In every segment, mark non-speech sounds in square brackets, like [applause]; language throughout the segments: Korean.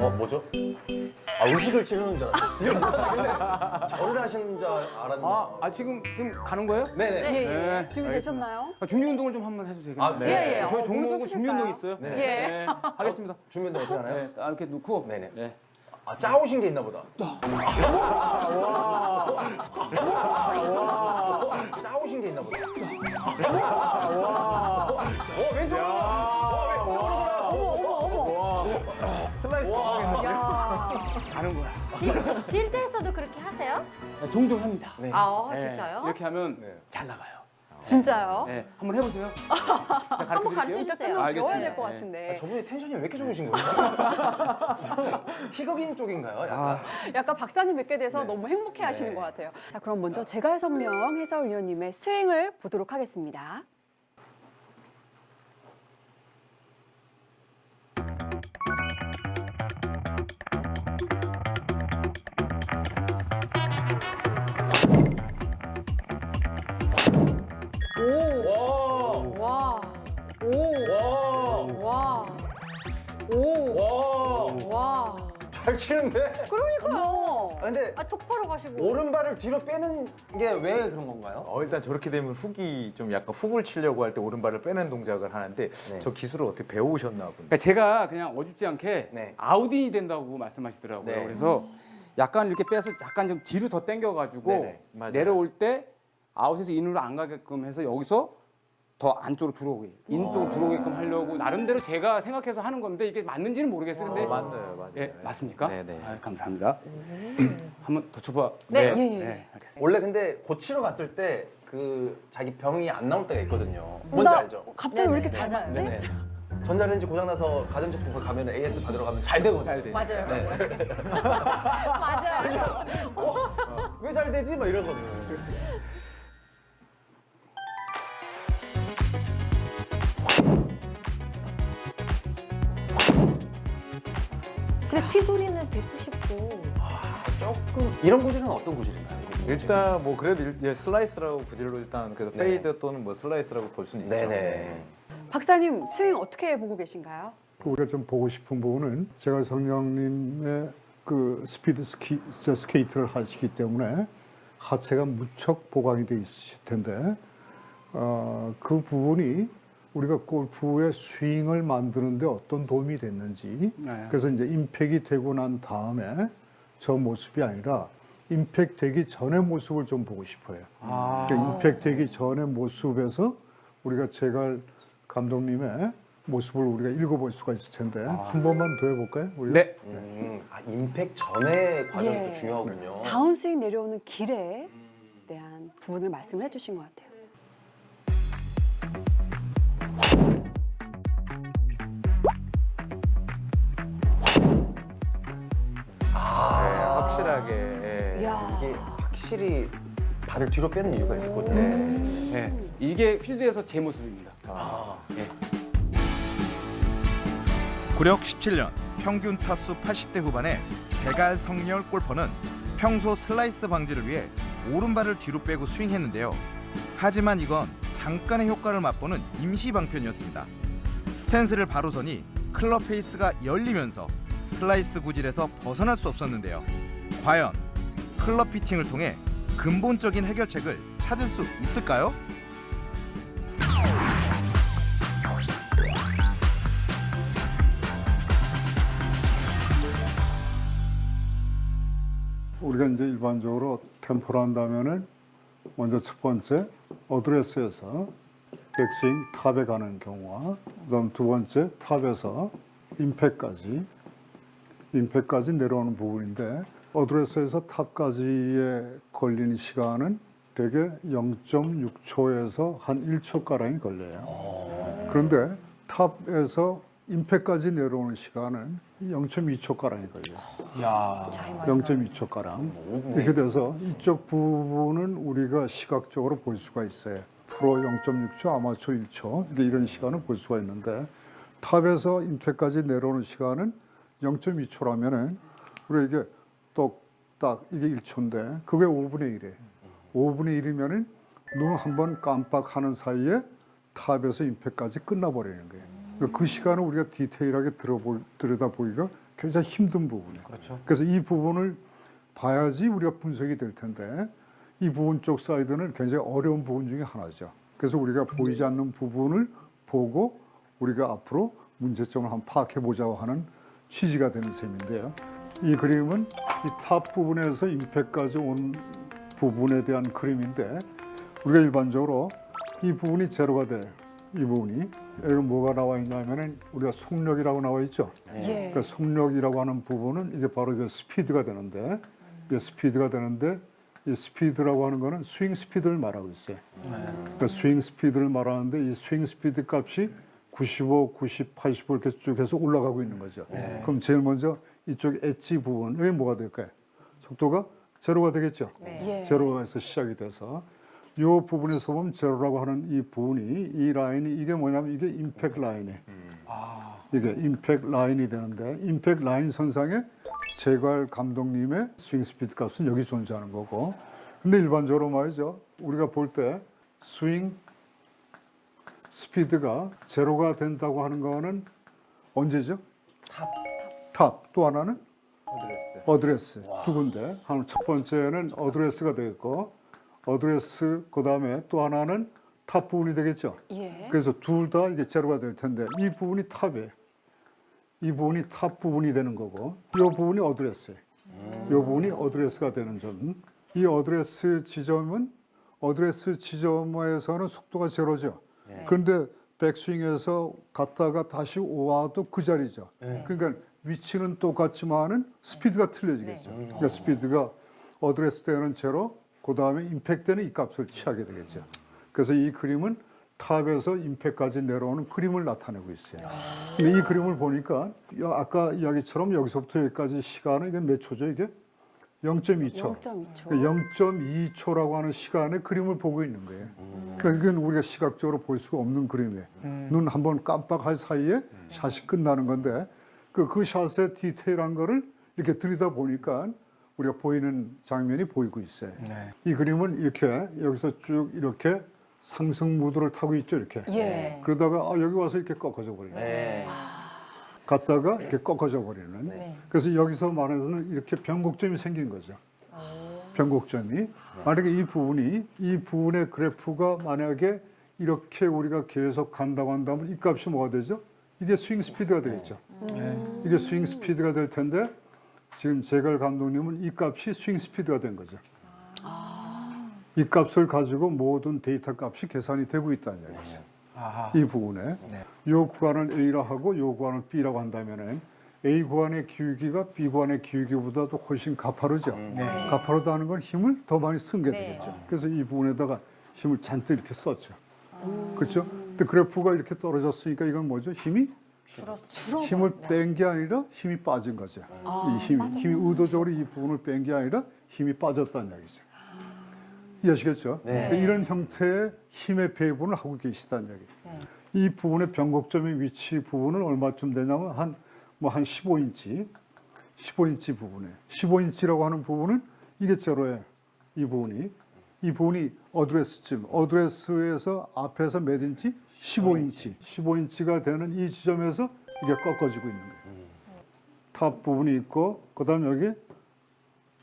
어 뭐죠? 아 의식을 치르는 줄 알았어요. 절을 하시는 줄 알았는데. 아, 아 지금 지금 가는 거예요? 네네. 예, 예. 네, 준비되셨나요? 아, 준비 운동을 좀 한번 해도 되겠나요? 아, 네. 예, 예. 저희 어, 종목은 몸좀 준비 운동 있어요. 네. 예. 하겠습니다. 준비 운동 어떻게 하나요? 네, 딱 이렇게 놓고. 네네. 네. 아 짜오신 게 있나 보다. 짜오신 게 있나 보다. 어 왼쪽으로 슬라이스 야. 가는 거야. 필- 필드에서도 그렇게 하세요? 네, 종종 합니다. 네. 아, 어, 네, 진짜요? 이렇게 하면 네. 잘 나가요. 진짜요? 네, 한번 해보세요. [laughs] 한번 가르쳐 주세요. 배워야 될것 네. 같은데. 아, 저분이 텐션이 왜 이렇게 좋으신 거예요? [laughs] 희극인 쪽인가요? 약간. 약간 박사님 뵙게 네. 돼서 너무 행복해 하시는 것 같아요. 자, 그럼 먼저 제갈성명 해설위원님의 스윙을 보도록 하겠습니다. 와. 와. 잘 치는데. 그러니까요. 아, 근데 아, 똑바로 가시고. 오른발을 뒤로 빼는 게 왜 그런 건가요? 어, 일단 저렇게 되면 훅이 좀 약간 훅을 치려고 할 때 오른발을 빼는 동작을 하는데 네. 저 기술을 어떻게 배우셨나 보네. 그러니까 제가 그냥 어줍지 않게 네. 아웃인이 된다고 말씀하시더라고요. 네. 그래서 약간 이렇게 빼서 약간 좀 뒤로 더 당겨가지고 네네, 맞아요. 내려올 때 아웃에서 인으로 안 가게끔 해서 여기서 더 안쪽으로 들어오게 인 쪽으로 들어오게끔 하려고 나름대로 제가 생각해서 하는 건데 이게 맞는지는 모르겠어요. 근데 어, 맞나요, 맞아요. 예, 맞습니까? 네 네. 아, 감사합니다. [clears throat] 한번 더 쳐봐. 네. 예, 예. 네, 알겠습니다. 원래 근데 고치러 갔을 때 그 자기 병이 안 나올 때가 있거든요. 뭔지 나 알죠? 갑자기 왜 이렇게 잘. 맞지? 네네. 전자레인지 고장나서 가전제품 가면 AS 받으러 가면 잘 되거든요. 잘 돼. 맞아요. 네. [laughs] 맞아요. [laughs] 왜 잘 되지? 막 이러거든요. 근데 피구리는 199. 조금 이런 구질은 어떤 구질인가요? 일단 뭐 그래도 일- 예, 슬라이스라고 구질로 일단 그래서 네. 페이드 또는 뭐 슬라이스라고 볼 수는 있죠. 네네. 박사님 스윙 어떻게 보고 계신가요? 우리가 좀 보고 싶은 부분은 제가 성령님의 그 스피드 스키, 저 스케이트를 하시기 때문에 하체가 무척 보강이 돼 있으실 텐데 어, 그 부분이 우리가 골프의 스윙을 만드는데 어떤 도움이 됐는지 네. 그래서 이제 임팩이 되고 난 다음에 저 모습이 아니라 임팩 되기 전의 모습을 좀 보고 싶어요. 그 임팩 되기 전의 모습에서 우리가 제갈 감독님의 모습을 우리가 읽어볼 수가 있을 텐데 한 번만 더 해볼까요? 우리? 네. 음, 아, 임팩 전의 과정이 예. 또 중요하군요. 다운 스윙 내려오는 길에 대한 부분을 말씀을 해주신 것 같아요. 확실히 발을 뒤로 빼는 이유가 있었거든요. 네. 이게 필드에서 제 모습입니다. 구력 17년 평균 타수 80대 후반의 제갈 성렬 골퍼는 평소 슬라이스 방지를 위해 오른발을 뒤로 빼고 스윙했는데요. 하지만 이건 잠깐의 효과를 맛보는 임시 방편이었습니다. 스탠스를 바로 서니 클럽 페이스가 열리면서 슬라이스 구질에서 벗어날 수 없었는데요. 과연 클럽 피팅을 통해 근본적인 해결책을 찾을 수 있을까요? 우리가 이제 일반적으로 템포를 한다면은 먼저 첫 번째 어드레스에서 백스윙 탑에 가는 경우와 그다음 두 번째 탑에서 임팩까지 임팩까지 내려오는 부분인데 어드레스에서 탑까지에 걸리는 시간은 대개 0.6초에서 한 1초 가량이 걸려요. 그런데 탑에서 임팩까지 내려오는 시간은 0.2초 가량이 걸려요. 야. 0.2초 가량 이렇게 돼서 이쪽 부분은 우리가 시각적으로 볼 수가 있어요. 프로 0.6초, 아마추어 1초 이렇게 이런 시간을 볼 수가 있는데 탑에서 임팩까지 내려오는 시간은 0.2초라면은 우리 이게 똑딱 이게 1초인데 그게 5분의 1이에요. 5분의 1이면은 눈 한 번 깜빡하는 사이에 탑에서 임팩까지 끝나버리는 거예요. 그러니까 그 시간을 우리가 디테일하게 들어볼, 들여다보기가 굉장히 힘든 부분이에요. 그렇죠. 그래서 이 부분을 봐야지 우리가 분석이 될 텐데 이 부분 쪽 사이드는 굉장히 어려운 부분 중에 하나죠. 그래서 우리가 보이지 않는 부분을 보고 우리가 앞으로 문제점을 한번 파악해 보자고 하는 취지가 되는 셈인데요. 이 그림은 이 탑 부분에서 임팩까지 온 부분에 대한 그림인데 우리가 일반적으로 이 부분이 제로가 돼. 이 부분이 여기 뭐가 나와 있냐면은 우리가 속력이라고 나와 있죠. 예. 그러니까 속력이라고 하는 부분은 이게 바로 그 스피드가 되는데 이게 스피드가 되는데 이 스피드라고 하는 거는 스윙 스피드를 말하고 있어요. 그러니까 스윙 스피드를 말하는데 이 스윙 스피드 값이 95, 90, 85 이렇게 쭉 해서 올라가고 있는 거죠. 그럼 제일 먼저 이쪽 엣지 부분 여기 뭐가 될까요? 속도가 제로가 되겠죠. 예. 제로에서 시작이 돼서 이 부분에서 보면 제로라고 하는 이 부분이 이 라인이 이게 뭐냐면 이게 임팩 라인이에요. 이게 임팩 라인이 되는데 임팩 라인 선상에 제갈 감독님의 스윙 스피드 값은 여기 존재하는 거고 근데 일반적으로 말이죠 우리가 볼 때 스윙 스피드가 제로가 된다고 하는 거는 언제죠? 탑. 탑. 또 하나는 어드레스. 어드레스 두 군데. 하나 첫 번째는 어드레스가 되겠고 어드레스 그다음에 또 하나는 탑 부분이 되겠죠. 예. 그래서 둘 다 이게 제로가 될 텐데 이 부분이 탑이에요. 이 부분이 탑 부분이 되는 거고 이 부분이 어드레스예요. 이 부분이 어드레스가 되는 점. 이 어드레스 지점은 어드레스 지점에서는 속도가 제로죠. 그런데 백스윙에서 갔다가 다시 와도 그 자리죠. 그러니까 위치는 똑같지만은 스피드가 틀려지겠죠. 그러니까 스피드가 어드레스 때는 제로, 그 다음에 임팩 때는 이 값을 취하게 되겠죠. 그래서 이 그림은 탑에서 임팩까지 내려오는 그림을 나타내고 있어요. 근데 이 그림을 보니까 여- 아까 이야기처럼 여기서부터 여기까지 시간은 이게 몇 초죠 이게? 0.2초. 0.2초. 0.2초라고 하는 시간에 그림을 보고 있는 거예요. 그러니까 이건 우리가 시각적으로 볼 수가 없는 그림이에요. 눈한 번 깜빡할 사이에 샷이 끝나는 건데 그, 그 샷의 디테일한 거를 이렇게 들이다 보니까 우리가 보이는 장면이 보이고 있어요. 이 그림은 이렇게 여기서 쭉 이렇게 상승 무드를 타고 있죠, 이렇게. 예. 그러다가 아, 여기 와서 이렇게 꺾어져 버리는 갔다가 이렇게 꺾어져 버리는. 그래서 여기서 말해서는 이렇게 변곡점이 생긴 거죠. 변곡점이. 만약에 이 부분이 이 부분의 그래프가 만약에 이렇게 우리가 계속 간다고 한다면 이 값이 뭐가 되죠? 이게 스윙 스피드가 되겠죠. 이게 스윙 스피드가 될 텐데 지금 제갈 감독님은 이 값이 스윙 스피드가 된 거죠. 이 값을 가지고 모든 데이터 값이 계산이 되고 있다는 얘기죠. 이 부분에 이 구간을 A라 하고 이 구간을 B라고 한다면은 A 구간의 기울기가 B 구간의 기울기보다도 훨씬 가파르죠. 가파르다는 건 힘을 더 많이 쓴 게 네. 되겠죠. 그래서 이 부분에다가 힘을 잔뜩 이렇게 썼죠. 그렇죠? 근데 그래프가 이렇게 떨어졌으니까 이건 뭐죠? 힘이 힘을 뺀 게 아니라 힘이 빠진 거죠. 이 힘이, 힘이 의도적으로 이 부분을 뺀 게 아니라 힘이 빠졌다는 얘기죠. 이해하시겠죠? 그러니까 이런 형태의 힘의 배분을 하고 계시다는 얘기. 이 부분의 변곡점의 위치 부분은 얼마쯤 되냐면 한 뭐한 15인치, 15인치 부분에 15인치라고 하는 부분은 이게 제로예요. 이 부분이 이 부분이 어드레스쯤 어드레스에서 앞에서 몇 인치? 15인치. 15인치가 되는 이 지점에서 이게 꺾어지고 있는 거예요. 탑 부분이 있고 그다음 여기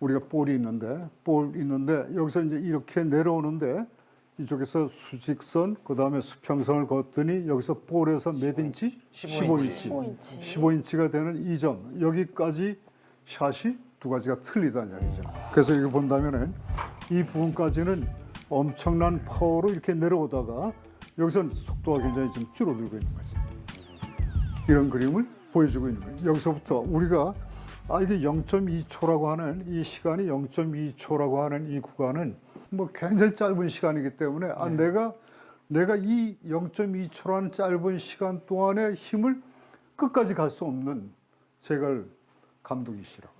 우리가 볼이 있는데 볼 있는데 여기서 이제 이렇게 내려오는데 이쪽에서 수직선 그다음에 수평선을 걷더니 여기서 볼에서 몇 인치? 15인치. 15인치. 15인치 가 되는 이 점 여기까지 샷이 두 가지가 틀리다는 얘기죠. 그래서 이거 본다면은 이 부분까지는 엄청난 파워로 이렇게 내려오다가 여기서 속도가 굉장히 좀 줄어들고 있는 거죠. 이런 그림을 보여주고 있는 거예요. 여기서부터 우리가 아 이게 0.2초라고 하는 이 시간이 0.2초라고 하는 이 구간은 뭐 굉장히 짧은 시간이기 때문에 아 내가 내가 이 0.2초라는 짧은 시간 동안에 힘을 끝까지 갈 수 없는 제갈 감독이시라고.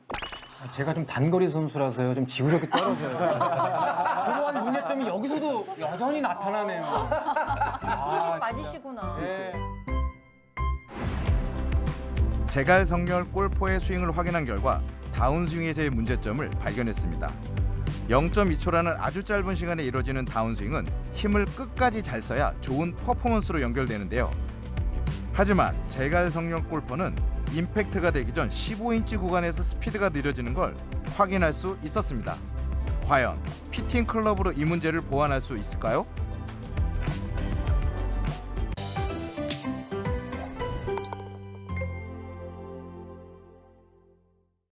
제가 좀 단거리 선수라서요. 좀 지구력이 떨어져요. [laughs] 그러한 문제점이 여기서도 여전히 나타나네요. [laughs] 아, 맞으시구나. 네. 제갈 성렬 골포의 스윙을 확인한 결과 다운스윙에서의 문제점을 발견했습니다. 0.2초라는 아주 짧은 시간에 이루어지는 다운스윙은 힘을 끝까지 잘 써야 좋은 퍼포먼스로 연결되는데요. 하지만 제갈 성령 골퍼는 임팩트가 되기 전 15인치 구간에서 스피드가 느려지는 걸 확인할 수 있었습니다. 과연 피팅 클럽으로 이 문제를 보완할 수 있을까요?